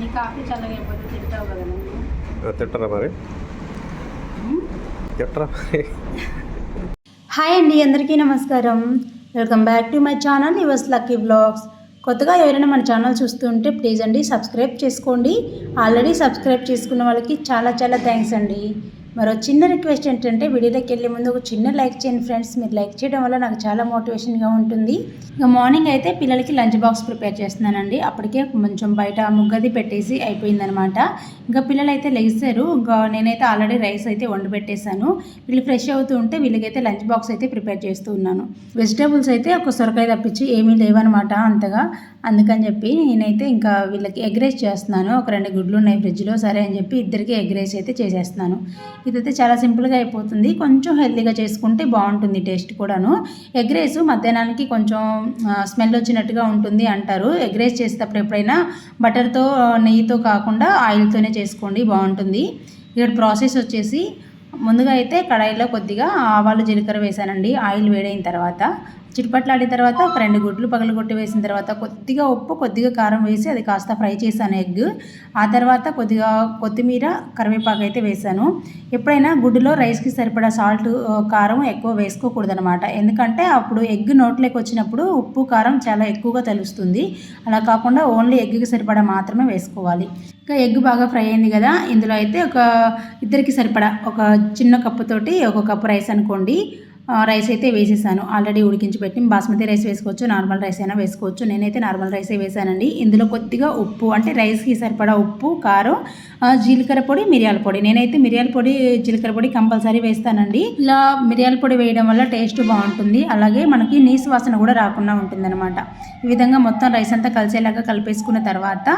నీ కాఫీ చల్లగా అయిపోతే తింటావు కదా నువ్వు. తిట్టరా మరి? తిట్టరా మరి? హాయ్ అండి అందరికీ నమస్కారం. Welcome back to my channel yours lucky blogs. కొత్తగా ఎవరైనా మన ఛానల్ చూస్తుంటే ప్లీజ్ అండి సబ్స్క్రైబ్ చేసుకోండి. ఆల్రెడీ సబ్స్క్రైబ్ చేసుకున్న వాళ్ళకి చాలా చాలా థ్యాంక్స్ అండి. మరో చిన్న రిక్వెస్ట్ ఏంటంటే వీడియోలోకి వెళ్ళే ముందు ఒక చిన్న లైక్ చేయండి ఫ్రెండ్స్. మీరు లైక్ చేయడం వల్ల నాకు చాలా మోటివేషన్గా ఉంటుంది. ఇంకా మార్నింగ్ అయితే పిల్లలకి లంచ్ బాక్స్ ప్రిపేర్ చేస్తున్నానండి. అప్పటికే కొంచెం బయట ముగ్గది పెట్టేసి అయిపోయిందనమాట. ఇంకా పిల్లలు అయితే లెగిస్తారు ఇంకా నేనైతే ఆల్రెడీ రైస్ అయితే వండి పెట్టేశాను. వీళ్ళు ఫ్రెష్ అవుతూ ఉంటే వీళ్ళకైతే లంచ్ బాక్స్ అయితే ప్రిపేర్ చేస్తూ ఉన్నాను. వెజిటేబుల్స్ అయితే ఒక సొరకాయ తప్పించి ఏమీ లేవనమాట అంతగా. అందుకని చెప్పి నేనైతే ఇంకా వీళ్ళకి ఎగ్ రైస్ చేస్తున్నాను. ఒక రెండు గుడ్లు ఉన్నాయి ఫ్రిడ్జ్లో సరే అని చెప్పి ఇద్దరికి ఎగ్ రైస్ అయితే చేసేస్తున్నాను. ఇదైతే చాలా సింపుల్గా అయిపోతుంది. కొంచెం హెల్తీగా చేసుకుంటే బాగుంటుంది టేస్ట్ కూడాను. ఎగ్ రైస్ మధ్యాహ్నానికి కొంచెం స్మెల్ వచ్చినట్టుగా ఉంటుంది అంటారు. ఎగ్ రైస్ చేసేటప్పుడు ఎప్పుడైనా బటర్తో నెయ్యితో కాకుండా ఆయిల్తోనే చేసుకోండి బాగుంటుంది. ఇక్కడ ప్రాసెస్ వచ్చేసి ముందుగా అయితే కడాయిలో కొద్దిగా ఆవాలు జీలకర్ర వేసానండి. ఆయిల్ వేడైన తర్వాత చిటుపట్లాడిన తర్వాత ఒక రెండు గుడ్లు పగలగొట్టి వేసిన తర్వాత కొద్దిగా ఉప్పు కొద్దిగా కారం వేసి అది కాస్త ఫ్రై చేశాను ఎగ్. ఆ తర్వాత కొద్దిగా కొత్తిమీర కరివేపాకు అయితే వేసాను ఎప్పుడైనా గుడ్డులో రైస్కి సరిపడా సాల్ట్ కారం ఎక్కువ వేసుకోకూడదు అనమాట ఎందుకంటే అప్పుడు ఎగ్ నోట్లోకి వచ్చినప్పుడు ఉప్పు కారం చాలా ఎక్కువగా తెలుస్తుంది. అలా కాకుండా ఓన్లీ ఎగ్కి సరిపడా మాత్రమే వేసుకోవాలి. ఇంకా ఎగ్ బాగా ఫ్రై అయింది కదా ఇందులో అయితే ఒక ఇద్దరికి సరిపడా ఒక చిన్న కప్పుతోటి ఒక కప్పు రైస్ అనుకోండి. రైస్ అయితే వేసేసాను. ఆల్రెడీ ఉడికించి పెట్టి బాస్మతి రైస్ వేసుకోవచ్చు నార్మల్ రైస్ అయినా వేసుకోవచ్చు. నేనైతే నార్మల్ రైసే వేసానండి. ఇందులో కొద్దిగా ఉప్పు అంటే రైస్కి సరిపడా ఉప్పు కారం జీలకర్ర పొడి మిరియాల పొడి. నేనైతే మిరియాల పొడి జీలకర్ర పొడి కంపల్సరీ వేస్తానండి. ఇలా మిరియాల పొడి వేయడం వల్ల టేస్ట్ బాగుంటుంది. అలాగే మనకి నీసు వాసన కూడా రాకుండా ఉంటుందన్నమాట. ఈ విధంగా మొత్తం రైస్ అంతా కలిసేలాగా కలిపేసుకున్న తర్వాత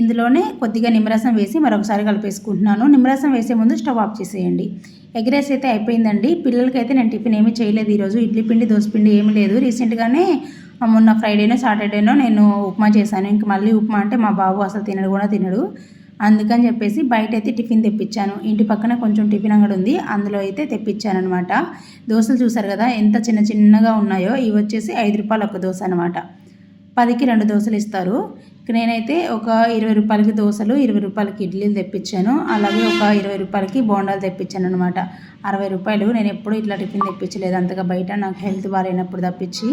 ఇందులోనే కొద్దిగా నిమ్మరసం వేసి మరొకసారి కలిపేసుకుంటున్నాను. నిమ్మరసం వేసే ముందు స్టవ్ ఆఫ్ చేసేయండి. ఎగ్ రైస్ అయితే అయిపోయిందండి. పిల్లలకైతే నేను టిఫిన్ ఏమీ చేయలేదు ఈరోజు. ఇడ్లీ పిండి దోశ పిండి ఏమీ లేదు. రీసెంట్గానే మొన్న ఫ్రైడేనో సాటర్డేనో నేను ఉప్మా చేశాను. ఇంక మళ్ళీ ఉప్మా అంటే మా బాబు అసలు తినడు కూడా తినడు. అందుకని చెప్పేసి బయట అయితే టిఫిన్ తెప్పించాను. ఇంటి పక్కన కొంచెం టిఫిన్ అంగడి ఉంది. అందులో అయితే తెప్పించాను అనమాట దోశలు చూసారు కదా ఎంత చిన్న చిన్నగా ఉన్నాయో ఇవి వచ్చేసి ఐదు రూపాయలు ఒక దోశ అనమాట పదికి రెండు దోశలు ఇస్తారు. నేనైతే ఒక ఇరవై రూపాయలకి దోశలు ఇరవై రూపాయలకి ఇడ్లీలు తెప్పించాను. అలాగే ఒక ఇరవై రూపాయలకి బోండాలు తెప్పించాను అనమాట అరవై రూపాయలు నేను ఎప్పుడూ ఇట్లా టిఫిన్ తెప్పించలేదు. అంతగా బయట నాకు హెల్త్ బాగాలేనప్పుడు తప్పించి.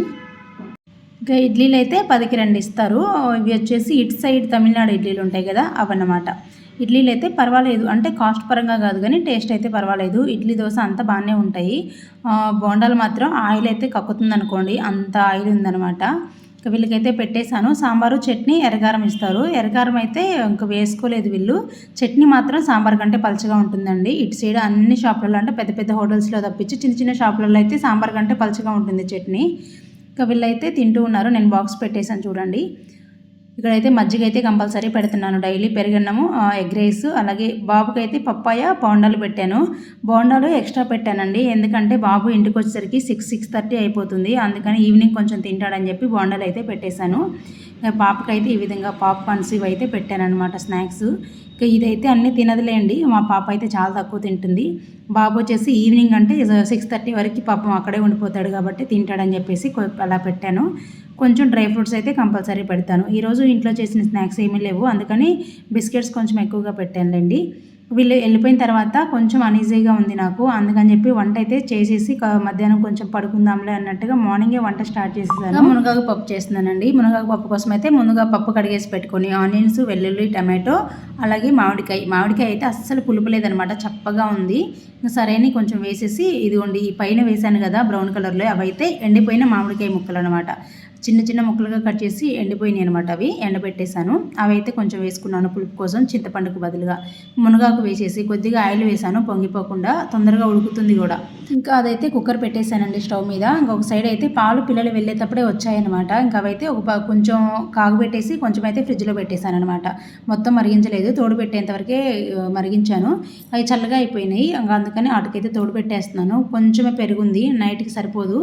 ఇంకా ఇడ్లీలు అయితే పదికి రెండు ఇస్తారు. ఇవి వచ్చేసి ఇటు సైడ్ తమిళనాడు ఇడ్లీలు ఉంటాయి కదా అవన్నమాట. ఇడ్లీలు అయితే పర్వాలేదు. అంటే కాస్ట్ పరంగా కాదు కానీ టేస్ట్ అయితే పర్వాలేదు. ఇడ్లీ దోశ అంతా బాగానే ఉంటాయి. బోండాలు మాత్రం ఆయిల్ అయితే కక్కుతుంది అనుకోండి అంత ఆయిల్ ఉందన్నమాట. ఇంకా వీళ్ళకైతే పెట్టేశాను. సాంబారు చట్నీ ఎరగారం ఇస్తారు. ఎరగారం అయితే ఇంకా వేసుకోలేదు వీళ్ళు. చట్నీ మాత్రం సాంబార్ కంటే పలచగా ఉంటుందండి. ఇటు సైడ్ అన్ని షాపులలో అంటే పెద్ద పెద్ద హోటల్స్లో తప్పించి చిన్న చిన్న షాపులలో అయితే సాంబార్ కంటే పలచగా ఉంటుంది చట్నీ. ఇంకా వీళ్ళైతే తింటూ ఉన్నారు. నేను బాక్స్ పెట్టేశాను చూడండి. ఇక్కడైతే మజ్జిగ అయితే కంపల్సరీ పెడుతున్నాను. డైలీ పెరుగన్నము ఎగ్ రైస్ అలాగే బాబుకైతే పప్పాయ బోండాలు పెట్టాను. బోండాలు ఎక్స్ట్రా పెట్టానండి. ఎందుకంటే బాబు ఇంటికి వచ్చేసరికి సిక్స్ సిక్స్ థర్టీ అయిపోతుంది. అందుకని ఈవినింగ్ కొంచెం తింటాడని చెప్పి బోండాలు అయితే పెట్టేశాను పాపకైతే ఈ విధంగా పాప్కార్న్స్ ఇవి అయితే పెట్టానమాట స్నాక్స్. ఇక ఇదైతే అన్నీ తినదులేండి. మా పాప అయితే చాలా తక్కువ తింటుంది. బాబు వచ్చేసి ఈవినింగ్ అంటే సిక్స్ థర్టీ వరకు పాపం అక్కడే ఉండిపోతాడు కాబట్టి తింటాడని చెప్పేసి అలా పెట్టాను. కొంచెం డ్రై ఫ్రూట్స్ అయితే కంపల్సరీ పెడతాను. ఈరోజు ఇంట్లో చేసిన స్నాక్స్ ఏమీ లేవు. అందుకని బిస్కెట్స్ కొంచెం ఎక్కువగా పెట్టానులేండి. వీళ్ళు వెళ్ళిపోయిన తర్వాత కొంచెం అనీజీగా ఉంది నాకు. అందుకని చెప్పి వంట అయితే చేసేసి మధ్యాహ్నం కొంచెం పడుకుందాంలే అన్నట్టుగా మార్నింగే వంట స్టార్ట్ చేసేసాను. మునగాకు పప్పు చేస్తున్నానండి. మునగాకు పప్పు కోసం అయితే ముందుగా పప్పు కడిగేసి పెట్టుకొని ఆనియన్స్ వెల్లుల్లి టమాటో అలాగే మామిడికాయ. మామిడికాయ అయితే అస్సలు పులుపు లేదనమాట. చప్పగా ఉంది. ఇంకా సరైన కొంచెం వేసేసి ఇదిగోండి ఈ పైన వేసాను కదా బ్రౌన్ కలర్లో అవి అయితే ఎండిపోయిన మామిడికాయ ముక్కలు అనమాట చిన్న చిన్న ముక్కలుగా కట్ చేసి ఎండిపోయినాయి అనమాట అవి. ఎండబెట్టేశాను. అవి అయితే కొంచెం వేసుకున్నాను పులుపు కోసం చింతపండుకు బదులుగా. మునగాకు వేసేసి కొద్దిగా ఆయిల్ వేసాను పొంగిపోకుండా తొందరగా ఉడుకుతుంది కూడా. ఇంకా అదైతే కుక్కర్ పెట్టేశానండి స్టవ్ మీద. ఇంకొక సైడ్ అయితే పాలు పిల్లలు వెళ్ళేటప్పుడే వచ్చాయన్నమాట. ఇంకా అవైతే ఒక కొంచెం కాగబెట్టేసి కొంచెం అయితే ఫ్రిడ్జ్లో పెట్టేశాను అనమాట మొత్తం మరిగించలేదు. తోడు పెట్టేంతవరకే మరిగించాను. అవి చల్లగా అయిపోయినాయి. ఇంకా అందుకని వాటికైతే తోడు పెట్టేస్తున్నాను. కొంచెమే పెరుగుంది. నైట్కి సరిపోదు.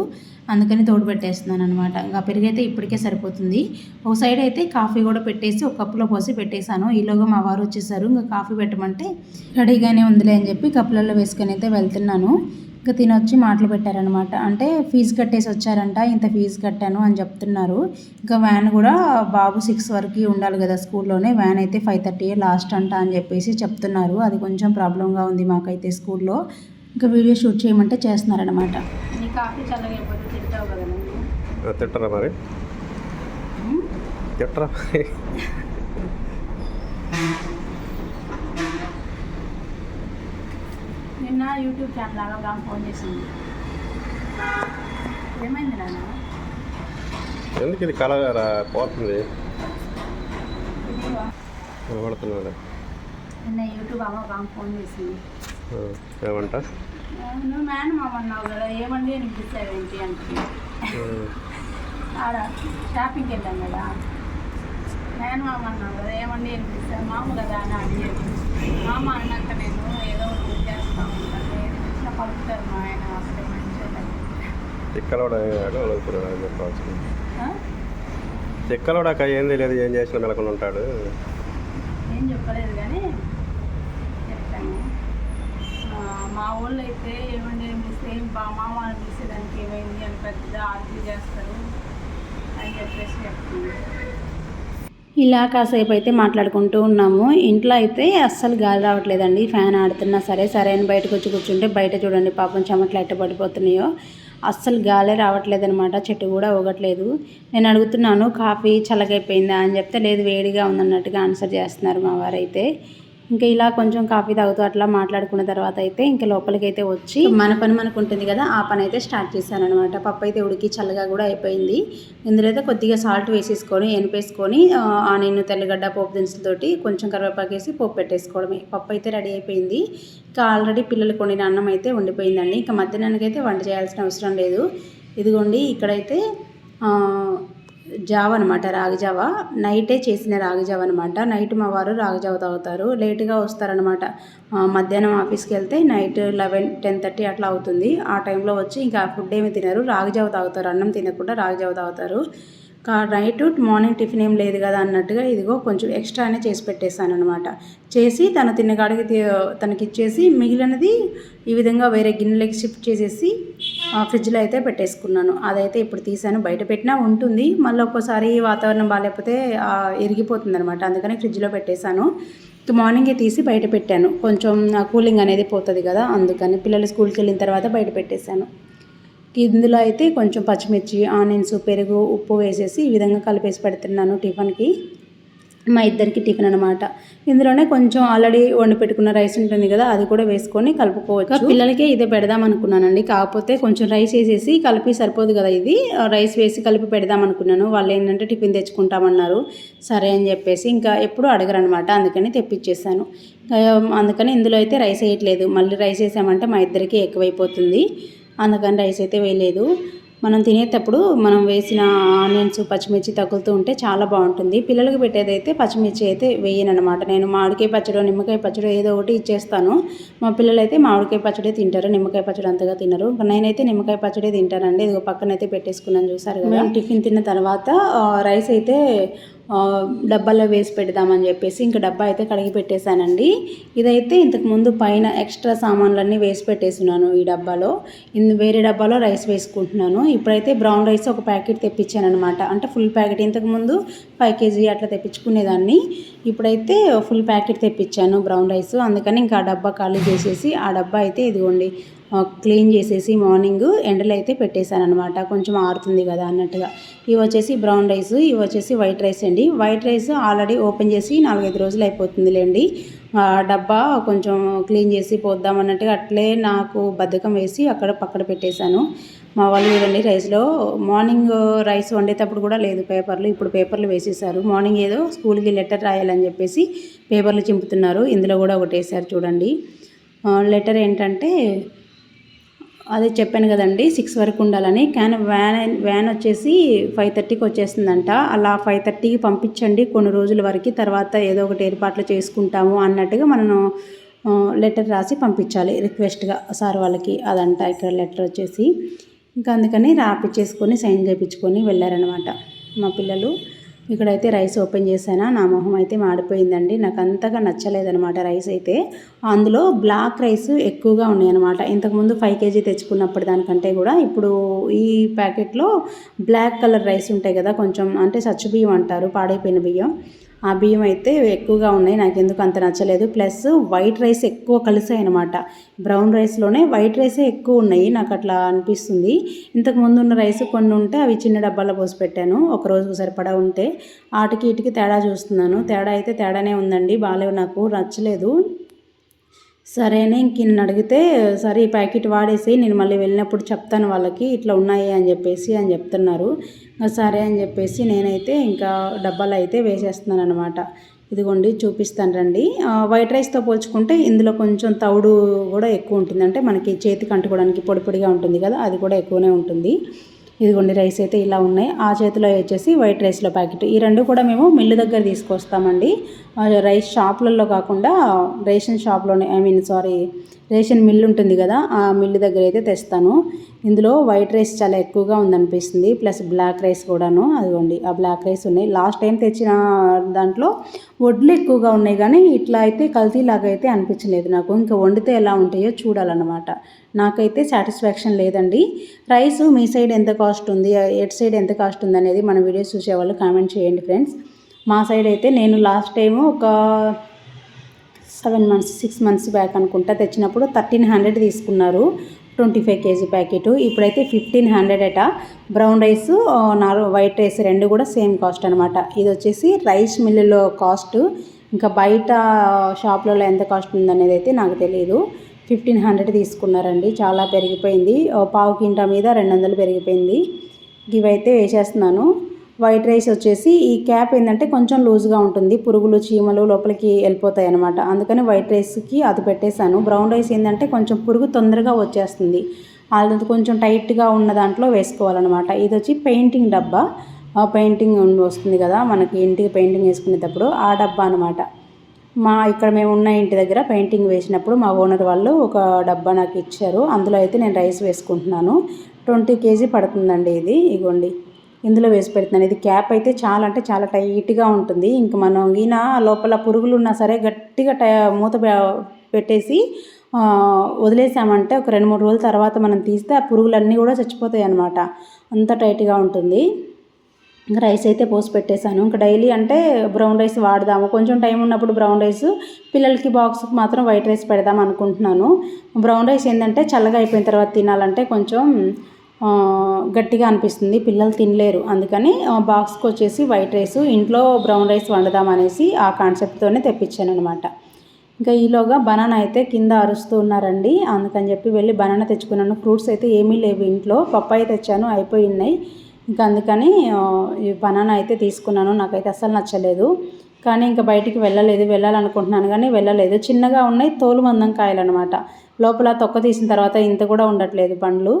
అందుకని తోడు పెట్టేస్తున్నాను అనమాట ఇంకా పెరుగైతే ఇప్పటికే సరిపోతుంది. ఒక సైడ్ అయితే కాఫీ కూడా పెట్టేసి ఒక కప్పులో పోసి పెట్టేశాను. ఈలోగా మా వారు వచ్చేసారు. ఇంకా కాఫీ పెట్టమంటే రెడీగానే ఉందిలే అని చెప్పి కప్పులలో వేసుకొని అయితే వెళ్తున్నాను. ఇంకా తినొచ్చి మాటలు పెట్టారనమాట అంటే ఫీజు కట్టేసి వచ్చారంట. ఇంత ఫీజు కట్టాను అని చెప్తున్నారు. ఇంకా వ్యాన్ కూడా బాబు సిక్స్ వరకు ఉండాలి కదా స్కూల్లోనే. వ్యాన్ అయితే ఫైవ్ థర్టీ లాస్ట్ అంట అని చెప్పేసి చెప్తున్నారు. అది కొంచెం ప్రాబ్లంగా ఉంది మాకైతే స్కూల్లో. ఇంకా వీడియో షూట్ చేయమంటే చేస్తున్నారనమాట కాఫీ చల్లగా తిట్టరా మరి? తిట్టరా మరి? నిన్న యూట్యూబ్ ఛానల్ లాగా ఫోన్ చేసింది. ఏమైంది నాన్న? ఎందుకు ఇది కళ రా- పోతుంది? పడుతున్నాడు నిన్న యూట్యూబ్ ఆమె ఫోన్ చేసింది. ఏమంట? నువ్వు మేన మామ అన్నావు కదా ఏమండి? అనిపిస్తావు ఏంటి అంటే ఆడ షాపింగ్కి వెళ్ళాం కదా. నేను మామ అన్నావు కదా ఏమండి అనిపిస్తావు మామ కదా అని అడిగేది మామ అన్నాక నేను ఏదో ఒకటి చేస్తా ఉంటాను ఏది ఇచ్చినా పలుకుతారు మా ఆయన అసలు చెప్పవచ్చు చిక్కలోడాక ఏం తెలియదు ఏం చేసినా మెలకొని ఉంటాడు. ఏం చెప్పలేదు కానీ చెప్తాను మా ఊళ్ళో అయితే ఏమండి అనిపిస్తే బా మామ అనిపిస్తే దానికి ఏమైంది అని పెద్ద ఆర్గ్యూ చేస్తారు. అని చెప్పేసి ఇలా కాసేపు అయితే మాట్లాడుకుంటూ ఉన్నాము. ఇంట్లో అయితే అస్సలు గాలి రావట్లేదండి. ఫ్యాన్ ఆడుతున్నా సరే సరే అని బయటకు వచ్చి కూర్చుంటే బయట చూడండి పాపం చెమట్లు ఎట్ట పడిపోతున్నాయో. అస్సలు గాలే రావట్లేదనమాట చెట్టు కూడా ఊగట్లేదు. నేను అడుగుతున్నాను కాఫీ చల్లగైపోయిందా అని చెప్తే లేదు వేడిగా ఉందన్నట్టుగా ఆన్సర్ చేస్తున్నారు మా వారైతే. ఇంకా ఇలా కొంచెం కాఫీ తాగుతూ అట్లా మాట్లాడుకున్న తర్వాత అయితే ఇంకా లోపలికి అయితే వచ్చి మన పని మనకు ఉంటుంది కదా ఆ పని అయితే స్టార్ట్ చేశాను అనమాట పప్పు అయితే ఉడికి చల్లగా కూడా అయిపోయింది. ఇందులో అయితే కొద్దిగా సాల్ట్ వేసేసుకొని ఎనిపేసుకొని ఆనియన్ తెల్లగడ్డ పోపు దినుసులతోటి కొంచెం కరివేపాకు వేసి పోపు పెట్టేసుకోవడమే. పప్పు అయితే రెడీ అయిపోయింది. ఇంకా ఆల్రెడీ పిల్లలు కొనిన అన్నం అయితే వండిపోయిందండి ఇంకా మధ్యాహ్నానికి అయితే వంట చేయాల్సిన అవసరం లేదు. ఇదిగోండి ఇక్కడైతే జావ అనమాట రాగిజావ నైటే చేసిన రాగిజావ అనమాట నైట్ మా వారు రాగిజావ తాగుతారు. లేట్గా వస్తారనమాట మధ్యాహ్నం ఆఫీస్కి వెళ్తే నైట్ లెవెన్ టెన్ థర్టీ అట్లా అవుతుంది. ఆ టైంలో వచ్చి ఇంకా ఫుడ్ ఏమి తినరు. రాగిజావ తాగుతారు. అన్నం తినకుండా రాగిజావ తాగుతారు. నైట్ మార్నింగ్ టిఫిన్ ఏం లేదు కదా అన్నట్టుగా ఇదిగో కొంచెం ఎక్స్ట్రానే చేసి పెట్టేశాను అనమాట చేసి తను తిన్నగాడికి తనకి ఇచ్చేసి మిగిలినది ఈ విధంగా వేరే గిన్నెలకి షిఫ్ట్ చేసేసి ఆ, ఫ్రిడ్జ్లో అయితే పెట్టేసుకున్నాను. అదైతే ఇప్పుడు తీసాను బయట పెట్టినా ఉంటుంది. మళ్ళీ ఒక్కోసారి వాతావరణం బాగాలేకపోతే ఇరిగిపోతుంది అనమాట అందుకని ఫ్రిడ్జ్లో పెట్టేశాను. మార్నింగే తీసి బయట పెట్టాను. కొంచెం కూలింగ్ అనేది పోతుంది కదా అందుకని పిల్లలు స్కూల్కి వెళ్ళిన తర్వాత బయట పెట్టేశాను. ఇందులో అయితే కొంచెం పచ్చిమిర్చి ఆనియన్స్ పెరుగు ఉప్పు వేసేసి ఈ విధంగా కలిపేసి పెడుతున్నాను టిఫిన్కి. మా ఇద్దరికి టిఫిన్ అనమాట ఇందులోనే కొంచెం ఆల్రెడీ వండి పెట్టుకున్న రైస్ ఉంటుంది కదా అది కూడా వేసుకొని కలుపుకోవచ్చు. పిల్లలకే ఇదే పెడదాం అనుకున్నానండి. కాకపోతే కొంచెం రైస్ వేసేసి కలిపి సరిపోదు కదా ఇది. రైస్ వేసి కలిపి పెడదాం అనుకున్నాను. వాళ్ళు ఏంటంటే టిఫిన్ తెచ్చుకుంటామన్నారు. సరే అని చెప్పేసి ఇంకా ఎప్పుడు అడగరు అనమాట అందుకని తెప్పించేసాను అందుకని ఇందులో అయితే రైస్ వేయట్లేదు. మళ్ళీ రైస్ వేసామంటే మా ఇద్దరికి ఎక్కువైపోతుంది. అందుకని రైస్ అయితే వేయలేదు. మనం తినేటప్పుడు మనం వేసిన ఆనియన్స్ పచ్చిమిర్చి తగులుతూ ఉంటే చాలా బాగుంటుంది. పిల్లలకి పెట్టేదైతే పచ్చిమిర్చి అయితే వేయనమాట నేను మామిడికాయ పచ్చడి నిమ్మకాయ పచ్చడి ఏదో ఒకటి ఇచ్చేస్తాను. మా పిల్లలు అయితే మామిడికాయ పచ్చడి తింటారు నిమ్మకాయ పచ్చడి అంతగా తినరు. నేనైతే నిమ్మకాయ పచ్చడి తింటానండి. ఇదిగో పక్కన అయితే పెట్టేసుకున్నాను చూసారు కదా? టిఫిన్ తిన్న తర్వాత రైస్ అయితే డబ్బాలో వేసి పెడదామని చెప్పేసి ఇంకా డబ్బా అయితే కడిగి పెట్టేశానండి. ఇదైతే ఇంతకు ముందు పైన ఎక్స్ట్రా సామాన్లన్నీ వేసి పెట్టేసినాను ఈ డబ్బాలో. ఇందు వేరే డబ్బాలో రైస్ వేసుకుంటున్నాను. ఇప్పుడైతే బ్రౌన్ రైస్ ఒక ప్యాకెట్ తెప్పించాను అనమాట అంటే ఫుల్ ప్యాకెట్ ఇంతకుముందు ఫైవ్ కేజీ అట్లా తెప్పించుకునేదాన్ని. ఇప్పుడైతే ఫుల్ ప్యాకెట్ తెప్పించాను బ్రౌన్ రైస్. అందుకని ఇంకా ఆ డబ్బా ఖాళీ చేసేసి ఆ డబ్బా అయితే ఇదిగోండి క్లీన్ చేసేసి మార్నింగ్ ఎండలో అయితే పెట్టేశాను అనమాట కొంచెం ఆరుతుంది కదా అన్నట్టుగా. ఇవి వచ్చేసి బ్రౌన్ రైస్ ఇవి వచ్చేసి వైట్ రైస్ అండి. వైట్ రైస్ ఆల్రెడీ ఓపెన్ చేసి నాలుగైదు రోజులు అయిపోతుందిలేండి. ఆ డబ్బా కొంచెం క్లీన్ చేసి పోద్దాం అన్నట్టుగా అట్లే నాకు బద్ధకం వేసి అక్కడ పక్కన పెట్టేశాను. మా వాళ్ళు చూడండి రైస్లో మార్నింగ్ రైస్ వండేటప్పుడు కూడా లేదు పేపర్లు ఇప్పుడు పేపర్లు వేసేసారు మార్నింగ్ ఏదో స్కూల్కి లెటర్ రాయాలని చెప్పేసి పేపర్లు చింపుతున్నారు. ఇందులో కూడా ఒకటి వేసారు చూడండి లెటర్ ఏంటంటే అదే చెప్పాను కదండి సిక్స్ వరకు ఉండాలని. కానీ వ్యాన్ వ్యాన్ వచ్చేసి ఫైవ్ థర్టీకి వచ్చేస్తుందంట. అలా ఫైవ్ థర్టీకి పంపించండి. కొన్ని రోజుల వరకు తర్వాత ఏదో ఒకటి ఏర్పాట్లు చేసుకుంటాము అన్నట్టుగా మనం లెటర్ రాసి పంపించాలి రిక్వెస్ట్గా సార్ వాళ్ళకి. అదంట ఇక్కడ లెటర్ వచ్చేసి. ఇంకా అందుకని రాపిచ్చేసుకొని సైన్ చేయించుకొని వెళ్ళారనమాట మా పిల్లలు. ఇక్కడైతే రైస్ ఓపెన్ చేశానా? నా మొహం అయితే మాడిపోయిందండి. నాకు అంతగా నచ్చలేదనమాట రైస్ అయితే. అందులో బ్లాక్ రైస్ ఎక్కువగా ఉన్నాయి అనమాట ఇంతకుముందు ఫైవ్ కేజీ తెచ్చుకున్నప్పుడు దానికంటే కూడా ఇప్పుడు ఈ ప్యాకెట్లో బ్లాక్ కలర్ రైస్ ఉంటాయి కదా కొంచెం అంటే సచ్చు బియ్యం అంటారు పాడైపోయిన బియ్యం. ఆ బియ్యం అయితే ఎక్కువగా ఉన్నాయి. నాకు ఎందుకు అంత నచ్చలేదు. ప్లస్ వైట్ రైస్ ఎక్కువ కలిసాయి అనమాట బ్రౌన్ రైస్లోనే వైట్ రైసే ఎక్కువ ఉన్నాయి. నాకు అట్లా అనిపిస్తుంది. ఇంతకు ముందు ఉన్న రైస్ కొన్ని ఉంటే అవి చిన్న డబ్బాలో పోసి పెట్టాను. ఒక రోజుకు సరిపడా ఉంటే ఆటికి ఇటుకి తేడా చూస్తున్నాను. తేడా అయితే తేడానే ఉందండి. బాగాలేవు నాకు. నచ్చలేదు. సరేనే ఇంక నన్ను అడిగితే సరే ఈ ప్యాకెట్ వాడేసి నేను మళ్ళీ వెళ్ళినప్పుడు చెప్తాను వాళ్ళకి. ఇట్లా ఉన్నాయి అని చెప్పేసి అని చెప్తున్నారు. సరే అని చెప్పేసి నేనైతే ఇంకా డబ్బాలు అయితే వేసేస్తున్నాను అనమాట ఇదిగోండి చూపిస్తాను రండి. వైట్ రైస్తో పోల్చుకుంటే ఇందులో కొంచెం తౌడు కూడా ఎక్కువ ఉంటుంది. అంటే మనకి చేతికి అంటుకోవడానికి పొడి పొడిగా ఉంటుంది కదా అది కూడా ఎక్కువనే ఉంటుంది. ఇదిగోండి రైస్ అయితే ఇలా ఉన్నాయి. ఆ చేతిలో వచ్చేసి వైట్ రైస్లో ప్యాకెట్. ఈ రెండు కూడా మేము మిల్లు దగ్గర తీసుకొస్తామండి. రైస్ షాపులలో కాకుండా ration షాప్లోనే I mean sorry ration mill ఉంటుంది కదా ఆ మిల్లు దగ్గర అయితే తెస్తాను. ఇందులో వైట్ రైస్ చాలా ఎక్కువగా ఉందనిపిస్తుంది ప్లస్ బ్లాక్ రైస్ కూడాను. అదిగోండి ఆ బ్లాక్ రైస్ ఉన్నాయి. లాస్ట్ టైం తెచ్చిన దాంట్లో వడ్లు ఎక్కువగా ఉన్నాయి కానీ ఇట్లా అయితే కల్తీలాగా అయితే అనిపించలేదు నాకు. ఇంకా వండితే ఎలా ఉంటాయో చూడాలన్నమాట. నాకైతే సాటిస్ఫాక్షన్ లేదండి. రైస్ మీ సైడ్ ఎంత కాస్ట్ ఉంది ఎట్ సైడ్ ఎంత కాస్ట్ ఉంది అనేది మన వీడియోస్ చూసేవాళ్ళు కామెంట్ చేయండి ఫ్రెండ్స్. మా సైడ్ అయితే నేను లాస్ట్ టైము ఒక seven months six months back అనుకుంటా తెచ్చినప్పుడు థర్టీన్ హండ్రెడ్ తీసుకున్నారు. Twenty five KG packet. ఇప్పుడైతే ఫిఫ్టీన్ హండ్రెడ్ అట. బ్రౌన్ రైస్ నాలుగు వైట్ రైస్ రెండు కూడా సేమ్ కాస్ట్ అనమాట ఇది వచ్చేసి రైస్ మిల్లులో కాస్ట్ ఇంకా బయట షాప్లలో ఎంత కాస్ట్ ఉందనేది అయితే నాకు తెలియదు ఫిఫ్టీన్ హండ్రెడ్ తీసుకున్నారండి. చాలా పెరిగిపోయింది. పావు కింటా మీద రెండు వందలు పెరిగిపోయింది. ఇవైతే వేసేస్తున్నాను. వైట్ రైస్ వచ్చేసి ఈ క్యాప్ ఏంటంటే కొంచెం లూజ్గా ఉంటుంది. పురుగులు చీమలు లోపలికి వెళ్ళిపోతాయి అనమాట అందుకని వైట్ రైస్కి అది పెట్టేశాను. బ్రౌన్ రైస్ ఏంటంటే కొంచెం పురుగు తొందరగా వచ్చేస్తుంది. అది కొంచెం టైట్గా ఉన్న దాంట్లో వేసుకోవాలన్నమాట. ఇది వచ్చి పెయింటింగ్ డబ్బా. ఆ పెయింటింగ్ వస్తుంది కదా మనకి ఇంటికి పెయింటింగ్ వేసుకునేటప్పుడు ఆ డబ్బా అనమాట మా ఇక్కడ మేము ఉన్న ఇంటి దగ్గర పెయింటింగ్ వేసినప్పుడు మా ఓనర్ వాళ్ళు ఒక డబ్బా నాకు ఇచ్చారు. అందులో అయితే నేను రైస్ వేసుకుంటున్నాను. ట్వంటీ కేజీ పడుతుందండి ఇది. ఇగోండి. ఇందులో వేసి పెడుతున్నాను. ఇది క్యాప్ అయితే చాలా అంటే చాలా టైట్గా ఉంటుంది. ఇంక మనం ఈయన లోపల పురుగులు ఉన్నా సరే గట్టిగా టై మూత పెట్టేసి వదిలేసామంటే ఒక రెండు మూడు రోజుల తర్వాత మనం తీస్తే ఆ పురుగులన్నీ కూడా చచ్చిపోతాయి అన్నమాట. అంత టైట్గా ఉంటుంది. ఇంకా రైస్ అయితే పోసి పెట్టేశాను. ఇంకా డైలీ అంటే బ్రౌన్ రైస్ వాడదాము. కొంచెం టైం ఉన్నప్పుడు బ్రౌన్ రైస్ పిల్లలకి బాక్స్కి మాత్రం వైట్ రైస్ పెడదాం అనుకుంటున్నాను. బ్రౌన్ రైస్ ఏంటంటే చల్లగా అయిపోయిన తర్వాత తినాలంటే కొంచెం గట్టిగా అనిపిస్తుంది. పిల్లలు తినలేరు. అందుకని బాక్స్కి వచ్చేసి వైట్ రైస్ ఇంట్లో బ్రౌన్ రైస్ వండుదాం అనేసి ఆ కాన్సెప్ట్తోనే తెప్పించాను అనమాట ఇంకా ఈలోగా బనానా అయితే కింద అరుస్తూ ఉన్నారండి. అందుకని చెప్పి వెళ్ళి బనానా తెచ్చుకున్నాను. ఫ్రూట్స్ అయితే ఏమీ లేవు ఇంట్లో. పప్పాయి తెచ్చాను అయిపోయి ఉన్నాయి ఇంకా అందుకని బనానా అయితే తీసుకున్నాను. నాకైతే అస్సలు నచ్చలేదు. కానీ ఇంకా బయటికి వెళ్ళలేదు. వెళ్ళాలనుకుంటున్నాను కానీ వెళ్ళలేదు. చిన్నగా ఉన్నాయి తోలు మందం కాయలు అనమాట లోపల తొక్క తీసిన తర్వాత ఇంత కూడా ఉండట్లేదు పండ్లు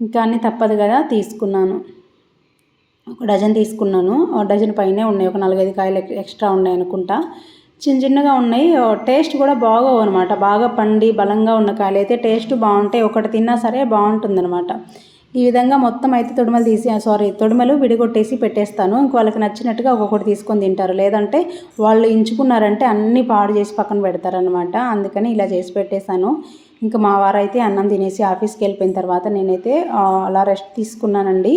ఇంకా అన్నీ తప్పదు కదా తీసుకున్నాను. ఒక డజన్ తీసుకున్నాను. ఒక డజన్ పైనే ఉన్నాయి. ఒక నాలుగైదు కాయలు ఎక్స్ట్రా ఉన్నాయి అనుకుంటా. చిన్న చిన్నగా ఉన్నాయి. టేస్ట్ కూడా బాగోవు అనమాట బాగా పండి బలంగా ఉన్న కాయలు అయితే టేస్ట్ బాగుంటాయి. ఒకటి తిన్నా సరే బాగుంటుందన్నమాట. ఈ విధంగా మొత్తం అయితే తొడుమలు తీసి సారీ తొడుమలు విడిగొట్టేసి పెట్టేస్తాను. ఇంక వాళ్ళకి నచ్చినట్టుగా ఒక్కొక్కటి తీసుకొని తింటారు. లేదంటే వాళ్ళు ఎంచుకున్నారంటే అన్నీ పాడు చేసి పక్కన పెడతారనమాట అందుకని ఇలా చేసి పెట్టేశాను. ఇంకా మా వారైతే అన్నం తినేసి ఆఫీస్కి వెళ్ళిపోయిన తర్వాత నేనైతే అలా రెస్ట్ తీసుకున్నానండి.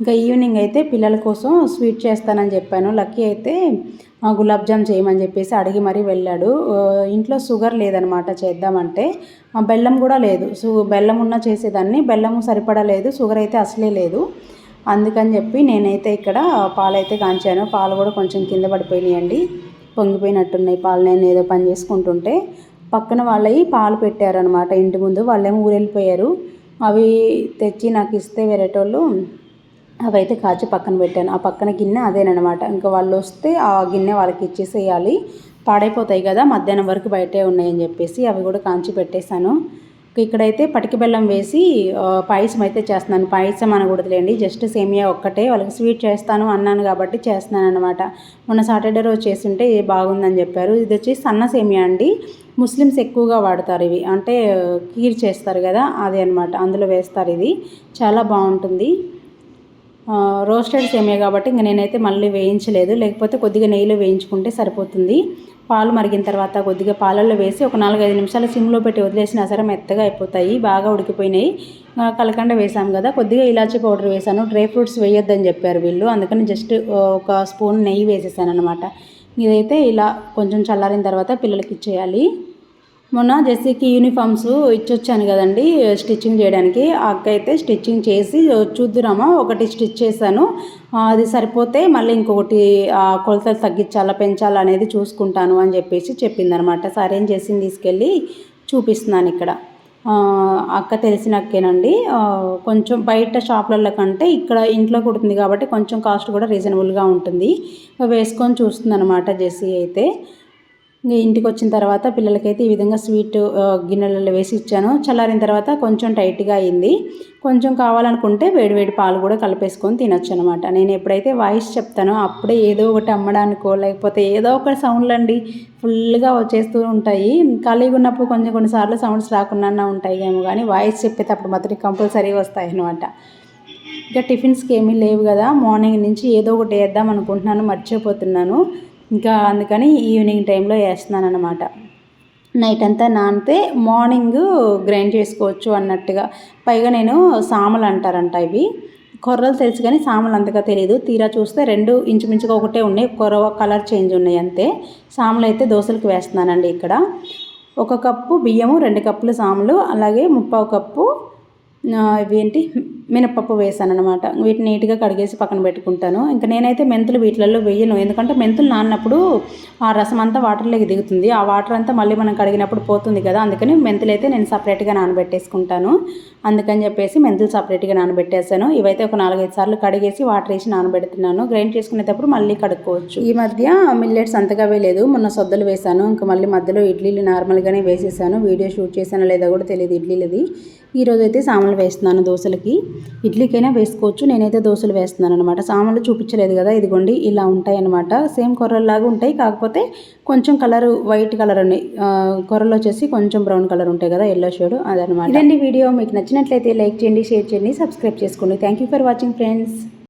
ఇంకా ఈవినింగ్ అయితే పిల్లల కోసం స్వీట్ చేస్తానని చెప్పాను. లక్కీ అయితే గులాబ్ జామ్ చేయమని చెప్పేసి అడిగి మరీ వెళ్ళాడు. ఇంట్లో షుగర్ లేదనమాట చేద్దామంటే. బెల్లం కూడా లేదు. సో బెల్లం ఉన్న చేసేదాన్ని. బెల్లం సరిపడా లేదు. షుగర్ అయితే అసలే లేదు. అందుకని చెప్పి నేనైతే ఇక్కడ పాలైతే కాంచాను. పాలు కూడా కొంచెం కింద పడిపోయినాయండి. పొంగిపోయినట్టున్నాయి. పాలు నేను ఏదో పని చేసుకుంటుంటే పక్కన వాళ్ళవి పాలు పెట్టారనమాట. ఇంటి ముందు వాళ్ళేమో ఊరెళ్ళిపోయారు. అవి తెచ్చి నాకు ఇస్తే వేరేటోళ్ళు అవైతే కాచి పక్కన పెట్టాను. ఆ పక్కన గిన్నె అదేనమాట ఇంకా వాళ్ళు వస్తే ఆ గిన్నె వాళ్ళకి ఇచ్చేసేయాలి. పాడైపోతాయి కదా మధ్యాహ్నం వరకు బయటే ఉన్నాయని చెప్పేసి అవి కూడా కాంచి పెట్టేశాను. ఇక్కడైతే పటిక బెల్లం వేసి పాయసం అయితే చేస్తున్నాను. పాయసం అనకూడదులేండి. జస్ట్ సేమియా ఒక్కటే. వాళ్ళకి స్వీట్ చేస్తాను అన్నాను కాబట్టి చేస్తున్నాను అనమాట మొన్న సాటర్డే రోజు చేస్తుంటే ఇది బాగుందని చెప్పారు. ఇది వచ్చి సన్న సేమియా అండి. ముస్లిమ్స్ ఎక్కువగా వాడతారు ఇవి. అంటే కీర్ చేస్తారు కదా అది అనమాట అందులో వేస్తారు ఇది. చాలా బాగుంటుంది. రోస్టెడ్ సేమియా కాబట్టి ఇంక నేనైతే మళ్ళీ వేయించలేదు. లేకపోతే కొద్దిగా నెయ్యిలో వేయించుకుంటే సరిపోతుంది. పాలు మరిగిన తర్వాత కొద్దిగా పాలల్లో వేసి ఒక నాలుగైదు నిమిషాలు సిమ్లో పెట్టి వదిలేసినా సరే మెత్తగా అయిపోతాయి. బాగా ఉడికిపోయినాయి. కలకండ వేసాం కదా. కొద్దిగా ఇలాచీ పౌడర్ వేసాను. డ్రై ఫ్రూట్స్ వేయొద్దని చెప్పారు వీళ్ళు. అందుకని జస్ట్ ఒక స్పూన్ నెయ్యి వేసేసాను అనమాట ఇదైతే ఇలా కొంచెం చల్లారిన తర్వాత పిల్లలకి ఇచ్చేయాలి. మొన్న జెస్సీకి యూనిఫామ్స్ ఇచ్చొచ్చాను కదండి స్టిచ్చింగ్ చేయడానికి. అక్క అయితే స్టిచ్చింగ్ చేసి చూద్దురామా ఒకటి స్టిచ్ చేశాను. అది సరిపోతే మళ్ళీ ఇంకొకటి కొలతలు తగ్గించాలా పెంచాలా అనేది చూసుకుంటాను అని చెప్పేసి చెప్పిందనమాట. సరే ఏం చేసింది తీసుకెళ్ళి చూపిస్తున్నాను ఇక్కడ. అక్క తెలిసిన అక్కేనండి. కొంచెం బయట షాప్లలో కంటే ఇక్కడ ఇంట్లో కుడుతుంది కాబట్టి కొంచెం కాస్ట్ కూడా రీజనబుల్గా ఉంటుంది. వేసుకొని చూస్తుంది అనమాట జెస్సీ అయితే. ఇంటికి వచ్చిన తర్వాత పిల్లలకైతే ఈ విధంగా స్వీట్ గిన్నెలలో వేసి ఇచ్చాను. చల్లారిన తర్వాత కొంచెం టైట్గా అయింది. కొంచెం కావాలనుకుంటే వేడివేడి పాలు కూడా కలిపేసుకొని తినొచ్చు అనమాట నేను ఎప్పుడైతే వాయిస్ చెప్తానో అప్పుడే ఏదో ఒకటి అమ్మడానికో లేకపోతే ఏదో ఒక సౌండ్లు అండి ఫుల్గా వచ్చేస్తూ ఉంటాయి. ఖాళీగా ఉన్నప్పుడు కొంచెం కొన్నిసార్లు సౌండ్స్ రాకుండా ఉంటాయి ఏమో కానీ వాయిస్ చెప్పేటప్పుడు మాత్రం కంపల్సరీ వస్తాయి అనమాట ఇంకా టిఫిన్స్కి ఏమీ లేవు కదా మార్నింగ్ నుంచి ఏదో ఒకటి వేద్దాం అనుకుంటున్నాను మర్చిపోతున్నాను. ఇంకా అందుకని ఈవినింగ్ టైంలో వేస్తున్నాను అనమాట నైట్ అంతా నానితే మార్నింగ్ గ్రైండ్ చేసుకోవచ్చు అన్నట్టుగా. పైగా నేను సామలు అంటారంట ఇవి. కొర్రలు తెలుసు కానీ సామలు అంతగా తెలియదు తీరా చూస్తే రెండు ఇంచుమించుగా ఒకటే ఉన్నాయి. కొర్ర కలర్ చేంజ్ ఉన్నాయి అంతే. సామలు అయితే దోశలకు వేస్తున్నానండి ఇక్కడ. ఒక కప్పు బియ్యము రెండు కప్పులు సాములు అలాగే ముప్పావు కప్పు ఇవేంటి మినప్పప్పు వేసాను అనమాట వీటిని నీట్గా కడిగేసి పక్కన పెట్టుకుంటాను. ఇంకా నేనైతే మెంతులు వీటిలలో వేయను. ఎందుకంటే మెంతులు నాన్నప్పుడు ఆ రసం అంతా వాటర్లోకి దిగుతుంది. ఆ వాటర్ అంతా మళ్ళీ మనం కడిగినప్పుడు పోతుంది కదా. అందుకని మెంతులు అయితే నేను సపరేట్గా నానబెట్టేసుకుంటాను. అందుకని చెప్పేసి మెంతులు సపరేట్గా నానబెట్టేసాను. ఇవైతే ఒక నాలుగైదు సార్లు కడిగేసి వాటర్ వేసి నానబెడుతున్నాను. గ్రైండ్ చేసుకునేటప్పుడు మళ్ళీ కడుక్కోవచ్చు. ఈ మధ్య మిల్లెట్స్ అంతగా వేయలేదు. మొన్న సొద్దలు వేసాను. ఇంకా మళ్ళీ మధ్యలో ఇడ్లీలు నార్మల్గానే వేసేసాను. వీడియో షూట్ చేశాను లేదో కూడా తెలియదు ఇడ్లీలది. ఈ అయితే సామలు వేస్తున్నాను దోశలకి. ఇడ్లీకైనా వేసుకోవచ్చు నేనైతే దోశలు వేస్తున్నాను అనమాట సామలు చూపించలేదు కదా ఇదిగోండి ఇలా ఉంటాయి అనమాట సేమ్ కొర్రల్లాగా ఉంటాయి కాకపోతే కొంచెం కలర్ వైట్ కలర్ ఉన్నాయి. కొర్రలు వచ్చేసి కొంచెం బ్రౌన్ కలర్ ఉంటాయి కదా ఎల్లో షేడ్ అదనమాట ఇదండి వీడియో. మీకు నచ్చినట్లయితే లైక్ చేయండి షేర్ చేయండి సబ్స్క్రైబ్ చేసుకోండి. Thank you for watching friends.